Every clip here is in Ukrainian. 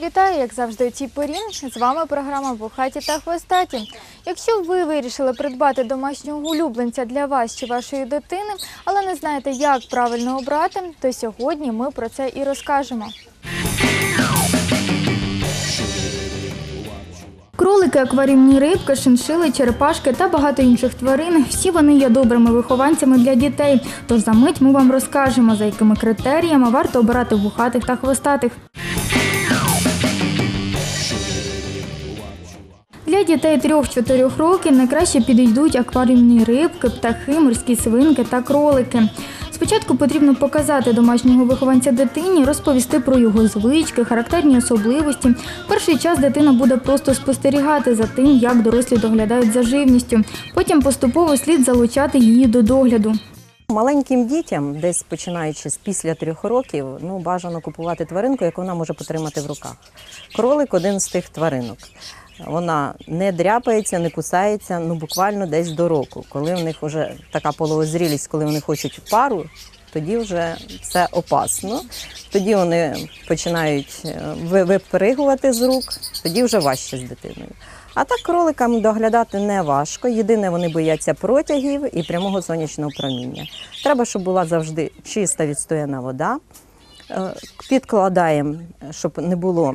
вітаю, як завжди, у цій порі. З вами програма «Бухаті та хвостаті. Якщо ви вирішили придбати домашнього улюбленця для вас чи вашої дитини, але не знаєте, як правильно обрати, то сьогодні ми про це і розкажемо. Кролики, акваріумні рибки, шиншили, черепашки та багато інших тварин. Всі вони є добрими вихованцями для дітей. Тож за мить ми вам розкажемо, за якими критеріями варто обирати вухатих та хвостатих. Дітей 3-4 років найкраще підійдуть акваріумні рибки, птахи, морські свинки та кролики. Спочатку потрібно показати домашнього вихованця дитині, розповісти про його звички, характерні особливості. Перший час дитина буде просто спостерігати за тим, як дорослі доглядають за живністю. Потім поступово слід залучати її до догляду. Маленьким дітям, десь починаючи з після трьох років, ну бажано купувати тваринку, яку вона може потримати в руках. Кролик один з тих тваринок. Вона не дряпається, не кусається, ну буквально десь до року. Коли в них вже така половозрілість, коли вони хочуть пару, тоді вже все опасно. Тоді вони починають е, випригувати з рук, тоді вже важче з дитиною. А так кроликам доглядати не важко. Єдине, вони бояться протягів і прямого сонячного проміння. Треба, щоб була завжди чиста відстояна вода. Е, Підкладаємо, щоб не було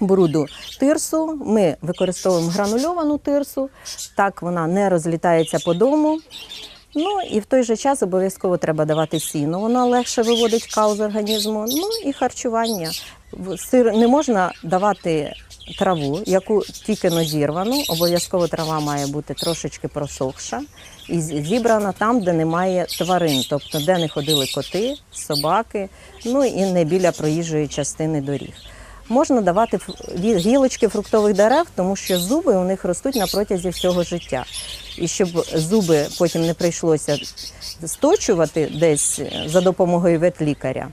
бруду тирсу. Ми використовуємо гранульовану тирсу, так вона не розлітається по дому. Ну і в той же час обов'язково треба давати сіно. Воно легше виводить кал з організму. Ну і харчування. Сир не можна давати траву, яку тільки но зірвану. Обов'язково трава має бути трошечки просохша і зібрана там, де немає тварин, тобто де не ходили коти, собаки, ну і не біля проїжджої частини доріг. Можна давати гілочки фруктових дерев, тому що зуби у них ростуть на протязі всього життя. І щоб зуби потім не прийшлося сточувати десь е, за допомогою ветлікаря,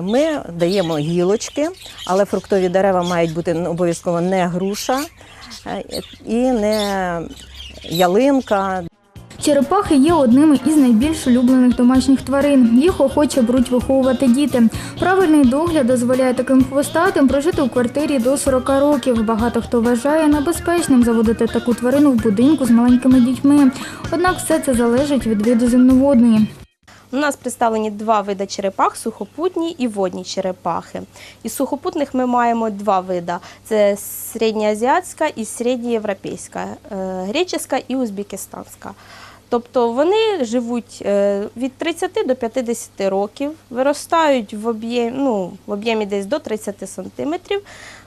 ми даємо гілочки, але фруктові дерева мають бути обов'язково не груша е, і не ялинка, Черепахи є одними із найбільш улюблених домашніх тварин. Їх охоче беруть виховувати діти. Правильний догляд дозволяє таким хвостатим прожити у квартирі до 40 років. Багато хто вважає небезпечним заводити таку тварину в будинку з маленькими дітьми. Однак все це залежить від виду земноводної. У нас представлені два види черепах сухопутні і водні черепахи. Із сухопутних ми маємо два види: це середньоазіатська і середньоєвропейська, е, греческа і узбекистанська. Тобто вони живуть е, від 30 до 50 років, виростають в об'ємі ну, в об'ємі десь до 30 сантиметрів.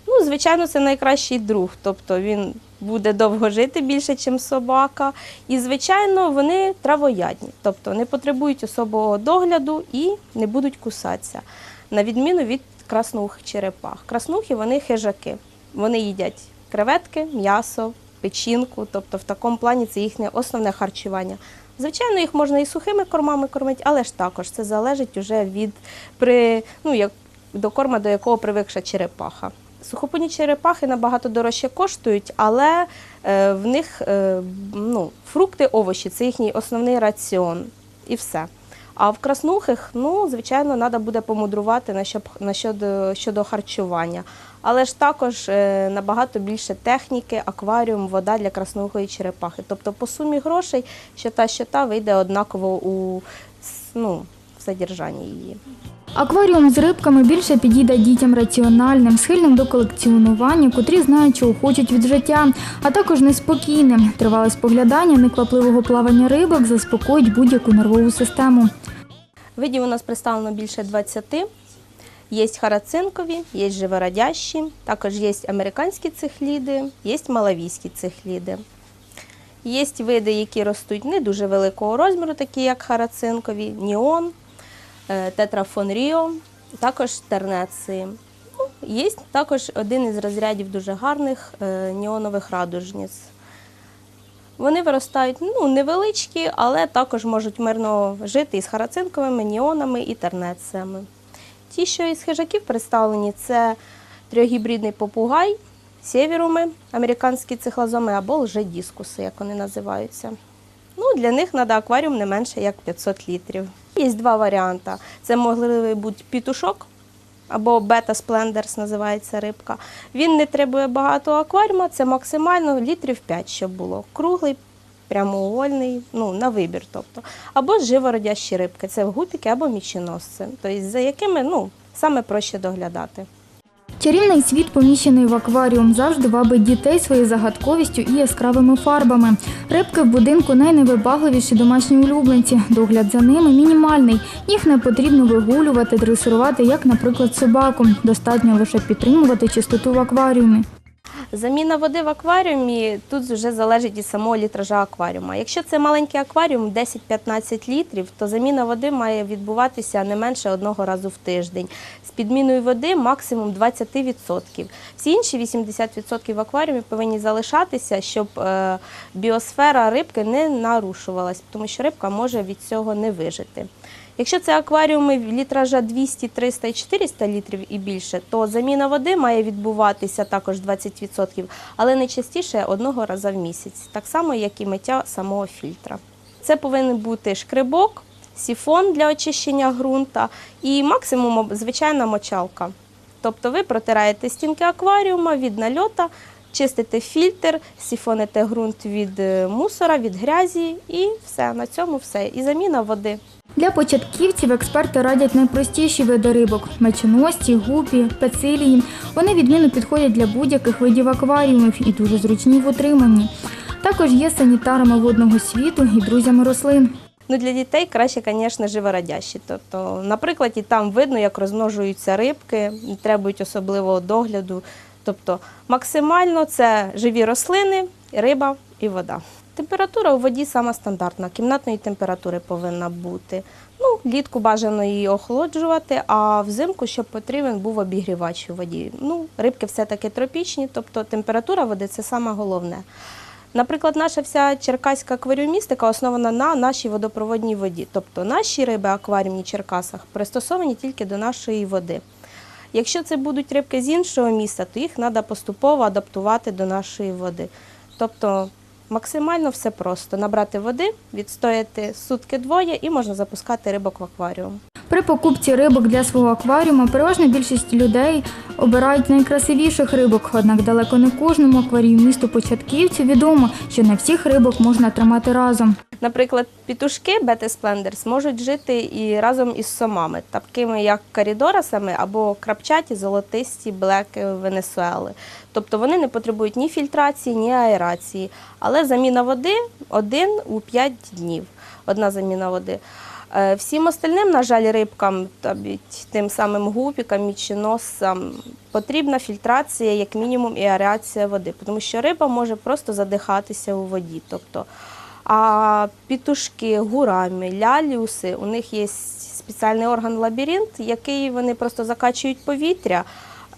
Ну, звичайно, це найкращий друг, тобто він буде довго жити більше, ніж собака. І, звичайно, вони травоядні, тобто не потребують особого догляду і не будуть кусатися, на відміну від краснухих черепах. Краснухи вони хижаки. Вони їдять креветки, м'ясо, печінку, тобто в такому плані це їхнє основне харчування. Звичайно, їх можна і сухими кормами кормити, але ж також це залежить уже від при, ну, як, до корма, до якого привикша черепаха. Сухопутні черепахи набагато дорожче коштують, але е, в них е, ну, фрукти, овочі це їхній основний раціон і все. А в краснухих, ну, звичайно, треба буде помудрувати на що, на щодо, щодо харчування. Але ж також е, набагато більше техніки, акваріум, вода для краснухої черепахи. Тобто по сумі грошей, що та, що та вийде однаково у ну, содержанні її. Акваріум з рибками більше підійде дітям раціональним, схильним до колекціонування, котрі знають, чого хочуть від життя, а також неспокійним. Тривале споглядання неквапливого плавання рибок заспокоїть будь-яку нервову систему. Видів у нас представлено більше 20. Є харацинкові, є живородящі, також є американські цихліди, є малавійські цихліди. Є види, які ростуть не дуже великого розміру, такі як харацинкові, ніон, е, тетрафон ріо, також тернеції. Ну, Є також один із розрядів дуже гарних е, ніонових радужниць. Вони виростають ну, невеличкі, але також можуть мирно жити із харацинковими, ніонами і тернеціями. Ті, що із хижаків представлені, це трьохгібридний попугай, сєвіруми, американські цихлозоми або лжедіскуси, як вони називаються. Ну, для них треба акваріум не менше як 500 літрів. Є два варіанти. Це можливий бути пітушок або бета сплендерс називається рибка. Він не требує багато акваріума, це максимально літрів 5, щоб було. Круглий, прямоугольний, ну, на вибір. тобто. Або живородящі рибки, це гупіки або міченосці, тобто, за якими ну, саме проще доглядати. Чарівний світ, поміщений в акваріум, завжди вабить дітей своєю загадковістю і яскравими фарбами. Рибки в будинку найневибагливіші домашні улюбленці. Догляд за ними мінімальний. Їх не потрібно вигулювати, дресирувати, як, наприклад, собаку. Достатньо лише підтримувати чистоту в акваріумі. Заміна води в акваріумі тут вже залежить від самого літража акваріума. Якщо це маленький акваріум 10-15 літрів, то заміна води має відбуватися не менше одного разу в тиждень. З підміною води максимум 20%. Всі інші 80% в акваріумі повинні залишатися, щоб е, біосфера рибки не нарушувалась, тому що рибка може від цього не вижити. Якщо це акваріуми літража 200, 300 і 400 літрів і більше, то заміна води має відбуватися також 20%, але не частіше одного разу в місяць, так само, як і миття самого фільтра. Це повинен бути шкрибок, сіфон для очищення ґрунта і максимум звичайна мочалка. Тобто ви протираєте стінки акваріума від нальота, чистите фільтр, сіфоните ґрунт від е, мусора, від грязі і все. На цьому все. І заміна води. Для початківців експерти радять найпростіші види рибок мечоносці, гупі, пецилії. Вони відмінно підходять для будь-яких видів акваріумів і дуже зручні в утриманні. Також є санітарами водного світу і друзями рослин. Ну, для дітей краще, звісно, живородящі. Тобто, наприклад, і там видно, як розмножуються рибки, требують особливого догляду. Тобто, максимально це живі рослини, риба і вода. Температура у воді сама стандартна, кімнатної температури повинна бути. Ну, влітку бажано її охолоджувати, а взимку, щоб потрібен був обігрівач у воді. Ну, рибки все-таки тропічні, тобто температура води це саме головне. Наприклад, наша вся черкаська акваріумістика основана на нашій водопроводній воді. Тобто наші риби акваріумні в Черкасах пристосовані тільки до нашої води. Якщо це будуть рибки з іншого міста, то їх треба поступово адаптувати до нашої води. Тобто максимально все просто: набрати води, відстояти сутки двоє і можна запускати рибок в акваріум. При покупці рибок для свого акваріуму переважна більшість людей обирають найкрасивіших рибок, однак далеко не кожному акваріумісту початківцю відомо, що не всіх рибок можна тримати разом. Наприклад, пітушки бети сплендерс можуть жити і разом із сомами, такими як корідорасами або крапчаті, золотисті блеки Венесуели. Тобто вони не потребують ні фільтрації, ні аерації. Але заміна води один у 5 днів. Одна заміна води. Е, Всім остальним, на жаль, рибкам, тим самим гупікам, міченосам, потрібна фільтрація, як мінімум, і аерація води, тому що риба може просто задихатися у воді. Тобто, а пітушки, гурамі, лялюси, у них є спеціальний орган лабіринт, який вони просто закачують повітря,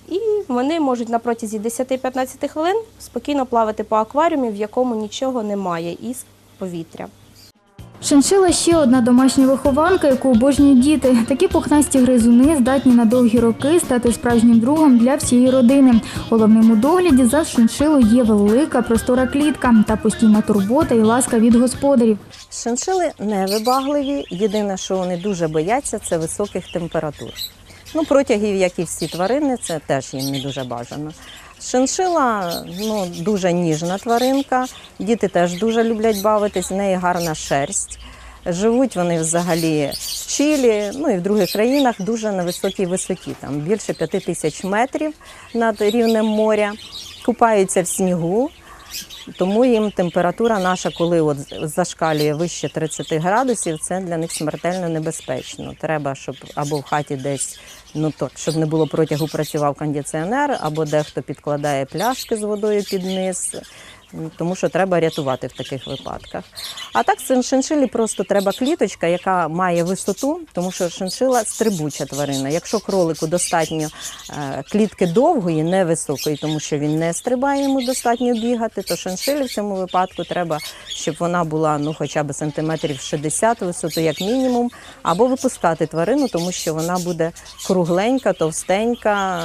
і вони можуть на протязі 10-15 хвилин спокійно плавати по акваріумі, в якому нічого немає із повітря. Шиншила ще одна домашня вихованка, яку обожнюють діти. Такі пухнасті гризуни здатні на довгі роки стати справжнім другом для всієї родини. Головним у догляді за шиншилою є велика простора клітка та постійна турбота і ласка від господарів. Шиншили невибагливі. Єдине, що вони дуже бояться, це високих температур. Ну, протягів, як і всі тварини, це теж їм не дуже бажано. Шиншила ну, дуже ніжна тваринка. Діти теж дуже люблять бавитись, в неї гарна шерсть. Живуть вони взагалі в Чилі, ну і в других країнах дуже на високій висоті, там більше п'яти тисяч метрів над рівнем моря. Купаються в снігу, тому їм температура наша, коли от зашкалює вище 30 градусів, це для них смертельно небезпечно. Треба, щоб або в хаті десь, ну то щоб не було протягу, працював кондиціонер, або дехто підкладає пляшки з водою під низ. Тому що треба рятувати в таких випадках. А так шиншилі просто треба кліточка, яка має висоту, тому що шиншила стрибуча тварина. Якщо кролику достатньо е, клітки довгої, невисокої, тому що він не стрибає, йому достатньо бігати, то шиншилі в цьому випадку треба, щоб вона була ну, хоча б сантиметрів 60 висоту, як мінімум, або випускати тварину, тому що вона буде кругленька, товстенька,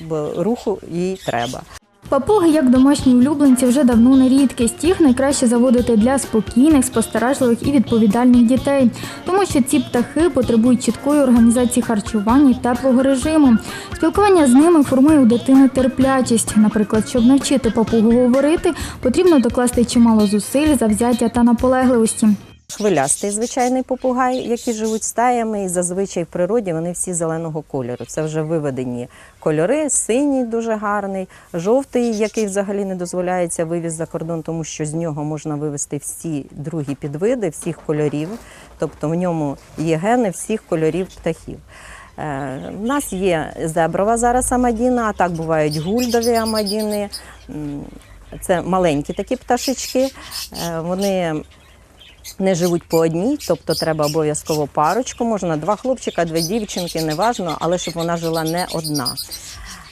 бо руху їй треба. Папуги, як домашні улюбленці, вже давно не рідкість. Їх найкраще заводити для спокійних, спостережливих і відповідальних дітей, тому що ці птахи потребують чіткої організації харчування і теплого режиму. Спілкування з ними формує у дитини терплячість. Наприклад, щоб навчити папугу говорити, потрібно докласти чимало зусиль, завзяття та наполегливості. Хвилястий звичайний попугай, які живуть стаями, і зазвичай в природі вони всі зеленого кольору. Це вже виведені кольори, синій дуже гарний, жовтий, який взагалі не дозволяється вивіз за кордон, тому що з нього можна вивезти всі другі підвиди, всіх кольорів. Тобто в ньому є гени всіх кольорів птахів. Е, У нас є зеброва зараз амадіна, а так бувають гульдові амадіни. Це маленькі такі пташечки. Е, Вони не живуть по одній, тобто треба обов'язково парочку. Можна два хлопчика, дві дівчинки, неважно, але щоб вона жила не одна.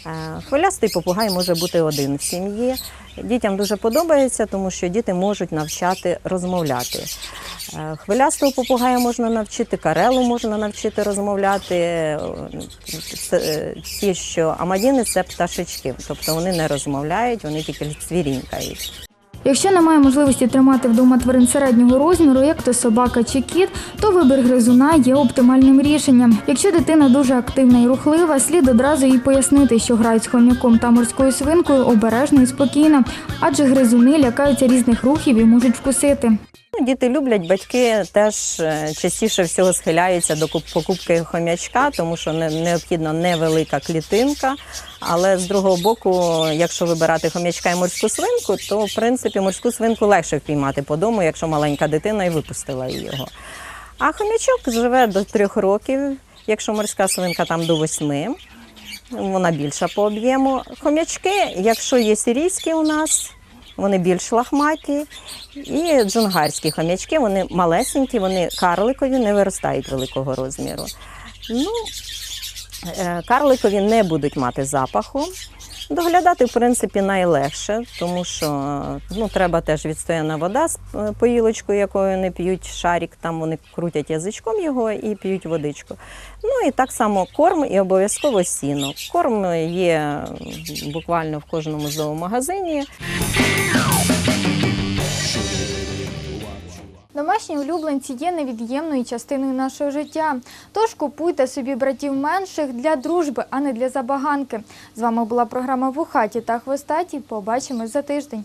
Е, Хвилястий попугай може бути один в сім'ї. Дітям дуже подобається, тому що діти можуть навчати розмовляти. Е, Хвилястого попугая можна навчити, карелу можна навчити розмовляти. Е, Ті, що амадіни це пташечки, тобто вони не розмовляють, вони тільки цвірінькають. Якщо немає можливості тримати вдома тварин середнього розміру, як то собака чи кіт, то вибір гризуна є оптимальним рішенням. Якщо дитина дуже активна і рухлива, слід одразу їй пояснити, що грають з хом'яком та морською свинкою обережно і спокійно, адже гризуни лякаються різних рухів і можуть вкусити. Ну, Діти люблять, батьки теж е, частіше всього схиляються до куп- покупки хом'ячка, тому що не- необхідна невелика клітинка. Але з другого боку, якщо вибирати хом'ячка і морську свинку, то в принципі морську свинку легше впіймати по дому, якщо маленька дитина і випустила його. А хом'ячок живе до трьох років, якщо морська свинка там до восьми. Вона більша по об'єму. Хом'ячки, якщо є сирійські у нас, вони більш лахматі. І джунгарські хом'ячки, вони малесенькі, вони карликові, не виростають великого розміру. Ну, е, карликові не будуть мати запаху. Доглядати, в принципі, найлегше, тому що ну, треба теж відстояна вода з е, поїлочкою, якою не п'ють шарик, там вони крутять язичком його і п'ють водичку. Ну і так само корм і обов'язково сіно. Корм є буквально в кожному зоомагазині. Домашні улюбленці є невід'ємною частиною нашого життя. Тож купуйте собі братів менших для дружби, а не для забаганки. З вами була програма «Вухаті та хвостаті. Побачимось за тиждень.